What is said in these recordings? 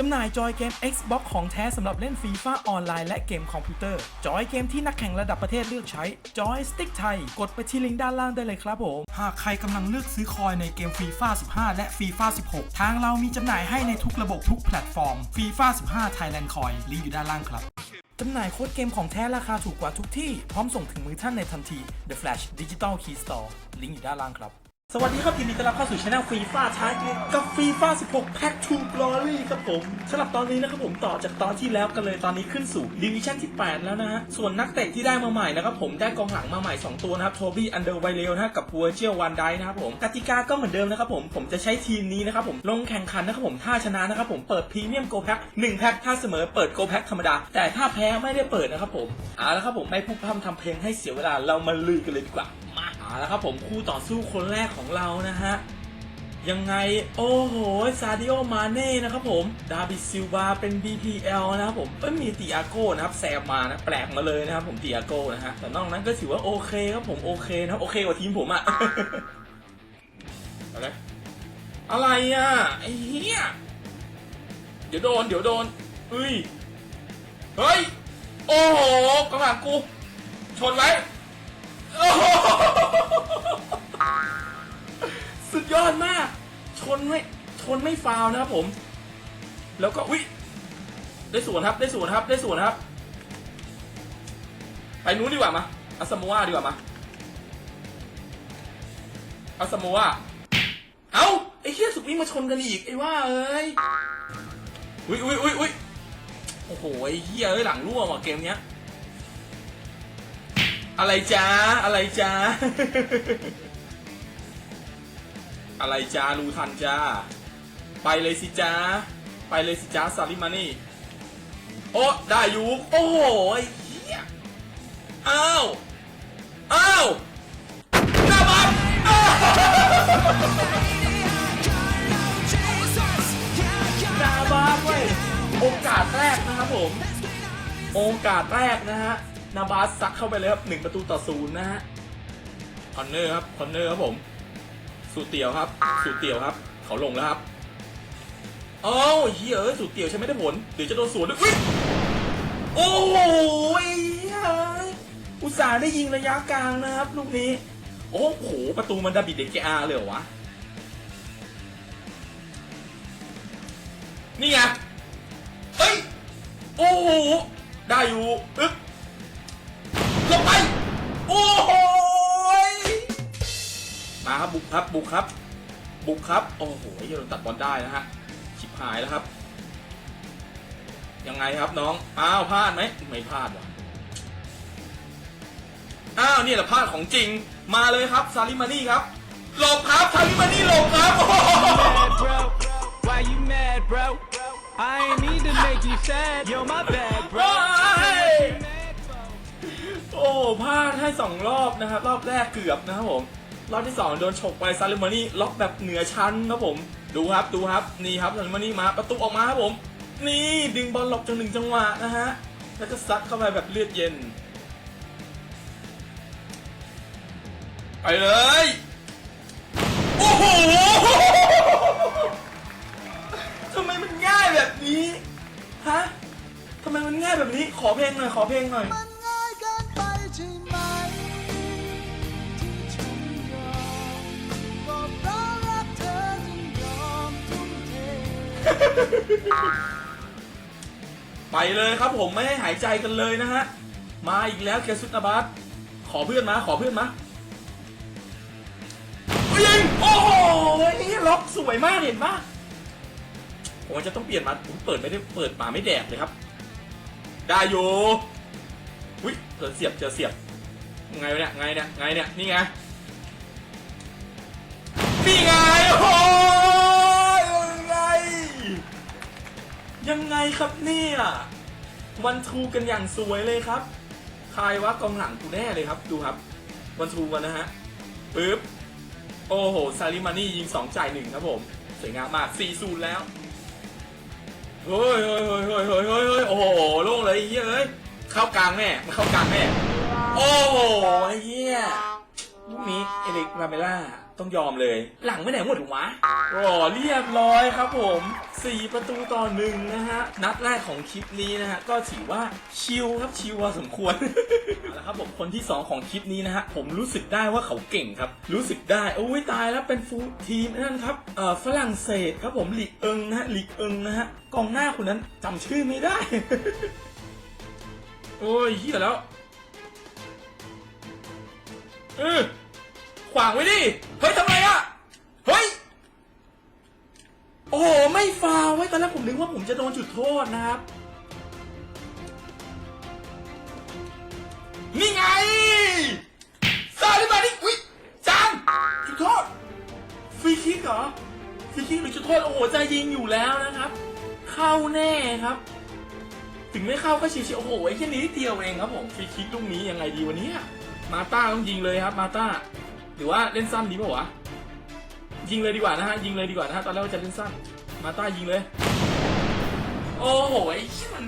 จำหน่ายจอยเกม Xbox ของแท้สำหรับเล่นฟีฟ่าออนไลน์และเกมคอมพิวเตอร์ จอยเกมที่นักแข่งระดับประเทศเลือกใช้ จอยสติ๊กไทย กดไปที่ลิงก์ด้านล่างได้เลยครับผม หากใครกำลังเลือกซื้อคอยในเกมฟีฟ่า15 และฟีฟ่า16 ทางเรามีจำหน่ายให้ในทุกระบบทุกแพลตฟอร์มฟีฟ่า15 Thailand Coin ลิงก์อยู่ด้านล่างครับจำหน่ายโค้ดเกมของแท้ราคาถูกกว่าทุกที่ พร้อมส่งถึงมือท่านในทันที The Flash Digital Key Store ลิงก์อยู่ด้านล่างครับ สวัสดีครับยินดีต้อนรับเข้าสู่ช anel ฟีฟ่าชาร์จกับฟีฟ่า16 Pack to Glory ครับผมสำหรับตอนนี้นะครับผมต่อจากตอนที่แล้วกันเลยตอนนี้ขึ้นสู่ดิวิชั่นที่ 8 แล้วนะฮะ ส่วนนักเตะที่ได้มาใหม่นะครับผมได้กองหลังมาใหม่ 2 ตัวนะครับโทบี้อันเดอร์ไวเลนะกับพัวเชียวันไดนะครับผมกติกาก็เหมือนเดิมนะครับผมผมจะใช้ทีมนี้นะครับผมลงแข่งขันนะครับผมถ้าชนะนะครับผมเปิดพรีเมียมโกแพ็ค1แพ็คถ้าเสมอเปิดโกแพ็คธรรมดาแต่ถ้าแพ้ไม่ได้เปิดนะครับผมเอาละครับผมไม่พูดพร่ำทำเพลงให้เสียเวลาเรามาลุยกันเลยดีกว่า มาเอาละครับผมคู่ต่อสู้คนแรกของเรานะฮะ ยังไงโอ้โหซาดิโอมาเน่นะครับผม ดาบิดซิลวาเป็น BPL นะครับผมเอ้ยมีติอาโก้นะครับแซมมานะแปลกมาเลยนะครับผมติอาโก้นะฮะแต่นอกนั้นก็ถือว่าโอเคครับผมโอเคนะครับโอเคกว่าทีมผมอะอะไรอะไรอะไอ้เหี้ยเดี๋ยวโดนเดี๋ยวโดนเฮ้ยเฮ้ยโอ้โหกำลังกูชนไว้ โอ้โหสุดยอดมาก ชนไม่ชนไม่ฟาวนะครับผม แล้วก็วิได้สวนครับ ได้สวนครับ ได้สวนครับ ไปนู้นดีกว่ามาอาสโมวดีกว่ามาอาสโมวเอ้าไอ้เหี้ยสุดนี้มาชนกันอีกไอ้ว่าเอ้ยอุ้ยอุ้ยอุ้ยอุ้ยโอ้โหไอ้เหี้ยเอ้ยหลังร่วงว่ะเกมเนี้ย อะไรจ้า อะไรจ้า อะไรจ้า รู้ทันจ้า ไปเลยสิจ้า ไปเลยสิจ้าซาลิมานี่ โอ้ได้อยู่โอ้โหไอ้เหี้ยอ้าว อ้าวหน้าบัตอ้าวหน้าบัตเว้ยโอกาสแรกนะครับผม โอกาสแรกนะฮะ นาบาสซักเข้าไปเลยครับหนึ่งประตูต่อศูนย์นะฮะคอนเนอร์ครับคอนเนอร์ครับผมสูตรเตียวครับสูตรเตียวครับ เขาลงแล้วครับเอ้าเฮ้ยเอ้ยสูตรเตียวใช้ไม่ได้ผลเดี๋ยวจะโดนสวนด้วยอุ๊ยโอ้โหไอ้เฮ้ยอุตส่าห์ได้ยิงระยะกลางนะครับลูกนี้ โอ้โหประตูมันดาบิดเด็กอาเลยเหรอวะนี่ไงเฮ้ยโอ้โหได้อยู่อึ๊บ บบุกครับ บุกครับ บุกครับ โอ้โหเหี้ยโดนตัดบอลได้นะฮะ ชิบหายแล้วครับ ยังไงครับน้อง อ้าวพลาดไหมไม่พลาดว่ะ อ้าวนี่แหละพลาดของจริง มาเลยครับซาลิมานี่ครับ หลบครับซาลิมานี่หลบครับโอ้โห mad, bro? Why you mad, bro? I ain't need to make you sad. Yo, my bad, bro. โอ้พลาดให้สองรอบนะครับ รอบแรกเกือบนะครับผม รอบที่สองโดนฉกไปซาลิมานี่ล็อกแบบเหนือชั้นครับผม ดูครับดูครับนี่ครับซาลิมานี่มาประตูออกมาครับผม นี่ดึงบอลหลบจังหนึ่งจังหวะนะฮะแล้วก็ซัดเข้าไปแบบเลือดเย็นไปเลยโอ้โหทำไมมันง่ายแบบนี้ฮะทำไมมันง่ายแบบนี้ขอเพลงหน่อยขอเพลงหน่อย มันง่ายเกินไปใช่ไไปเลยครับผมไม่ให้หายใจกันเลยนะฮะ มาอีกแล้วเคซุตนาบัสขอเพื่อนมา ขอเพื่อนมายิงโอ้โหนี่ล็อกสวยมากเห็นปะผมจะต้องเปลี่ยนมาผมเปิดไม่ได้เปิดมาไม่แดกเลยครับ ได้อยู่อุ้ยเจอเสียบเจอเสียบไงเนี่ยไงเนี่ยไงเนี่ยนี่ไงนี่ไง ยังไงครับเนี่ยวันทูกันอย่างสวยเลยครับใครว่ากองหลังกูแน่เลยครับดูครับ วันทูกันนะฮะปึ๊บโอ้โหซาลิมานี่ยิงสองจ่ายหนึ่งครับผมสวยงามมาก4ศูนย์แล้วเฮ้ยเฮ้ยเฮ้ยเฮ้ยเฮ้ยเฮ้ยโอ้โหโล่งเลยเหี้ยเอ้ยเข้ากลางแน่มาเข้ากลางแน่โอ้โหไอ้เหี้ยลูกนี้เอริกลาเมล่า ต้องยอมเลย หลังไม่ไหนหมดหรอวะโอ้เรียบร้อยครับผม 4 ประตูต่อหนึ่งนะฮะ นัดแรกของคลิปนี้นะฮะ ก็ถือว่าชิลครับชิลพอสมควรเอาละครับผมคนที่ 2 ของคลิปนี้นะฮะ ผมรู้สึกได้ว่าเขาเก่งครับ รู้สึกได้ โอ้ยตายแล้วเป็นฟูลทีมนั่นครับเอ่อฝรั่งเศสครับผมหลีกเอิงนะฮะหลีกเอิงนะฮะกองหน้าคนนั้นจำชื่อไม่ได้ โอ้ยเฮียแล้วเออ ขวางไว้ดิ เฮ้ยทำไมอะเฮ้ย โอ้โห ไม่ฟาวไว้ตอนแรกผมนึกว่าผมจะโดนจุดโทษนะครับ นี่ไงซาลิบานี่อุ้ยจานจุดโทษ ฟรีคิกเหรอ ฟรีคิกหรือจุดโทษ โอ้โห จะยิงอยู่แล้วนะครับ เข้าแน่ครับ ถึงไม่เข้าก็ชิวๆโอ้โห ไอ้แค่นี้เดียวเองครับผม ฟรีคิกลูกนี้ยังไงดีวันนี้มาต้าต้องยิงเลยครับ มาต้า หรือว่าเล่นสั้นดีป่าวะยิงเลยดีกว่านะฮะยิงเลยดีกว่านะฮะตอนแรกว่าจะเล่นสั้นมาต้ายิงเลย โอ้โหไอ้เหี้ยมัน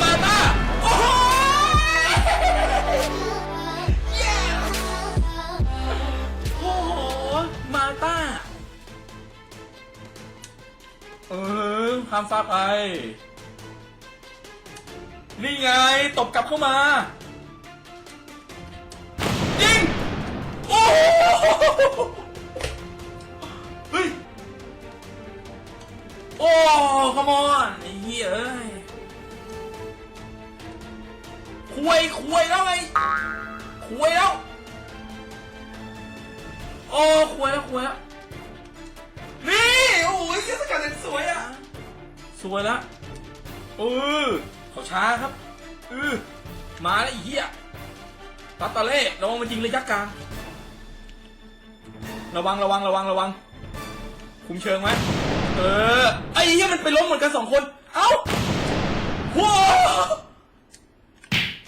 มาต้าโอ้โหโอ้โหมาต้าเออห้ามฟาดไปนี่ไงตบกลับเข้ามา ยิง โอ้โหเฮ้ย โอ้ขมอนไอ้เหี้ยเอ้ยคุยคุยแล้วไงคุยแล้ว โอ้คุยแล้วคุยแล้ว นี่ โอ้ยเหี้ยสกัดเด็นสวยอะ สวยละเออเขาช้าครับเออมาแล้วไอ้เหี้ย ตัดตาเล่ระวังมันยิงระยะกลางระวังระวังระวังระวัง คุมเชิงไหมเออไอ้เหี้ยมันไปล้มเหมือนกันสองคน เอ้าว้า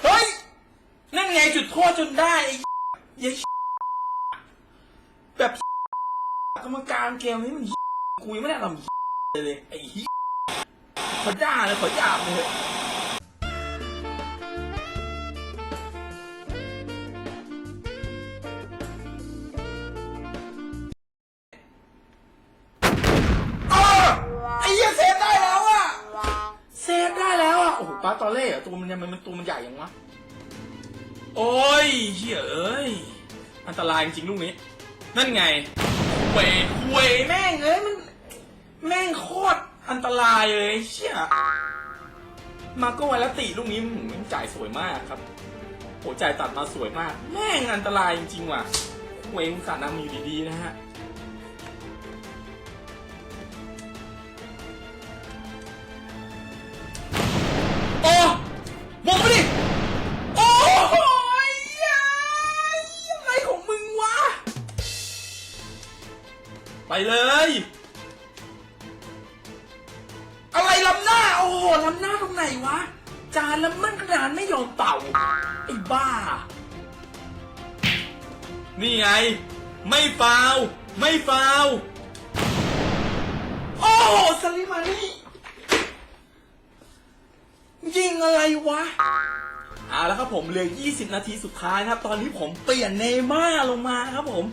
เฮ้ยนั่นไงจุดโทษจนได้ไอ้เหี้ยแบบกรรมการเกมนี้มันกูยังไม่ได้ทำเลยไอ้เหี้ยขอด่าเลยขอหยาบเลย เล่อะตัวมันยังมันตัวมันใหญ่ยังวะ โอ้ยเหี้ยเอ้ย อันตรายจริงๆลูกนี้ นั่นไงเวยเวยแม่งเอ้ยมัน แม่งโคตรอันตรายเลยเชี่ยมาโก็ไวลติลูกนี้มันมันจ่ายสวยมากครับโหจ่ายตัดมาสวยมาก แม่งอันตรายจริงๆว่ะเวงสาดนำอยู่ดีๆนะฮะ เลย อะไรล้ำหน้า โอ้โหล้ำหน้าตรงไหนวะ จานล้วมันกระดานไม่ยอมเป่า ไอ้บ้า นี่ไง ไม่ฟาวไม่ฟาวโอ้โหสลิมานี่ยิงอะไรวะเอาแล้วครับผมเหลือ 20 นาทีสุดท้ายนะครับ ตอนนี้ผมเปลี่ยนเนม่าลงมาครับผม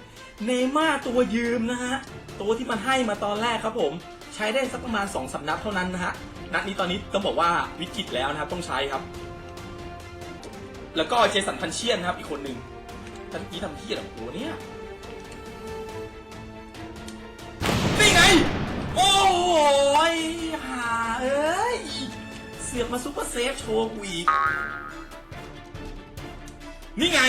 เนย์ม่าร์ตัวยืมนะฮะ ตัวที่มันให้มาตอนแรกครับผม ใช้ได้สักประมาณ2สำนับเท่านั้นนะฮะ นัดนี้ตอนนี้ต้องบอกว่าวิกฤตแล้วนะครับ ต้องใช้ครับ แล้วก็เจสันพันเชียนนะครับ อีกคนหนึ่งท่านกี้ทำที่อะไรของตัวเนี่ยนี่ไง โอ้ยหาเอ้ย เสือกมาซุปเปอร์เซฟโชว์กูอีกนี่ไง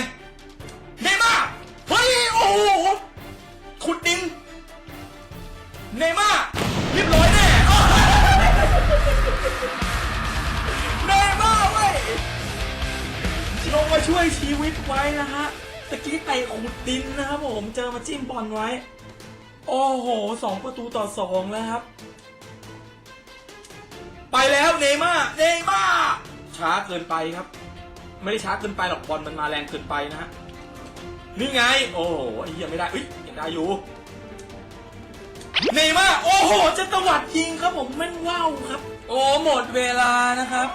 ไว้นะฮะตะกี้เตะขุดดินนะครับผมเจอมาจิ้มบอลไว้ โอ้โหสองประตูต่อสองแล้วครับ ไปแล้วเนย์ม่าเนย์ม่าช้าเกินไปครับ ไม่ได้ช้าเกินไปหรอกบอลมันมาแรงเกินไปนะฮะนี่ไง โอ้โหไอ้เหี้ยไม่ได้อุ้ยยังได้อยู่เนย์ม่าโอ้โหจะตวัดยิงครับผมแม่นว่าวครับ โอ้หมดเวลานะครับ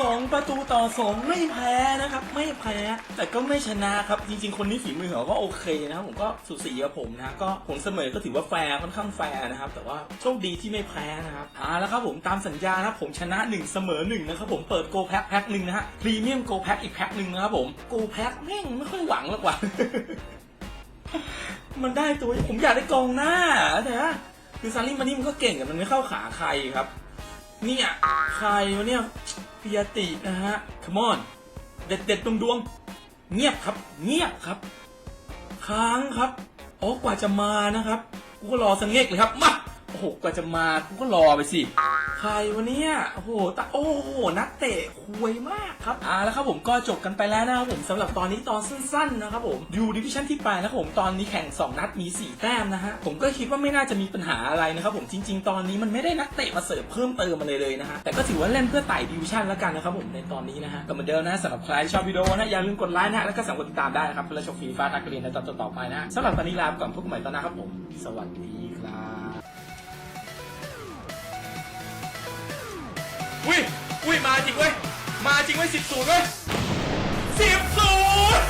สองประตูต่อสองไม่แพ้นะครับ ไม่แพ้ แต่ก็ไม่ชนะครับ จริง ๆ คนนี้ฝีมือเขาก็โอเคนะครับ ผมก็สุสีกับผมนะก็ผลเสมอก็ถือว่าแฟร์ค่อนข้างแฟร์นะครับ แต่ว่าโชคดีที่ไม่แพ้นะครับอ่าแล้วครับผมตามสัญญานะผมชนะหนึ่งเสมอหนึ่งนะครับผมเปิดโกแพ็คแพ็คหนึ่งนะฮะพรีเมียมโกแพ็คอีกแพ็คหนึ่งนะครับผมโกแพ็คแม่งไม่ค่อยหวังหรอกว่ะมันได้ตัวผมอยากได้กองหน้าแต่ว่าคือซารี่มานี่มันก็เก่งแต่มันไม่เข้าขาใครครับเนี่ยใครวะเนี่ย พิยาตินะฮะ come on เด็ดเด็ดดวงดวงๆเงียบครับ เงียบครับ ค้างครับอ๋อกว่าจะมานะครับ กูก็รอสังเงกเลยครับ มา โอ้โห กว่าจะมา กูก็รอไปสิ ใครวะเนี่ยโอ้โหตะโอ้โห นักเตะคุยมากครับอ่าแล้วครับผมก็จบกันไปแล้วนะครับผมสำหรับตอนนี้ตอนสั้นๆนะครับผมอยู่ดิวิชั่นที่แปดนะครับผมตอนนี้แข่ง 2 นัดมี 4 แต้มนะฮะผมก็คิดว่าไม่น่าจะมีปัญหาอะไรนะครับผมจริง ๆ ตอนนี้มันไม่ได้นักเตะมาเสริมเพิ่มเติมมาเลยเลยนะฮะแต่ก็ถือว่าเล่นเพื่อไต่ดิวิชั่นแล้วกันนะครับผมในตอนนี้นะฮะก็เหมือนเดิมนะสำหรับใครชอบวิดีโอนะอย่าลืมกดไลค์นะฮะแล้วก็สั่งกดติดตามได้นะครับเพื่อชมฟรีฟ้าทักเรียนในตอนต่อๆไปนะฮะสำหรับตอนนี้ลาไปก่อนพบกันใหม่ตอนหน้าครับผม สวัสดีครับ อุ้ยอุ้ยมาจริงเว้ย มาจริงเว้ยสิบศูนย์เว้ยสิบศูนย์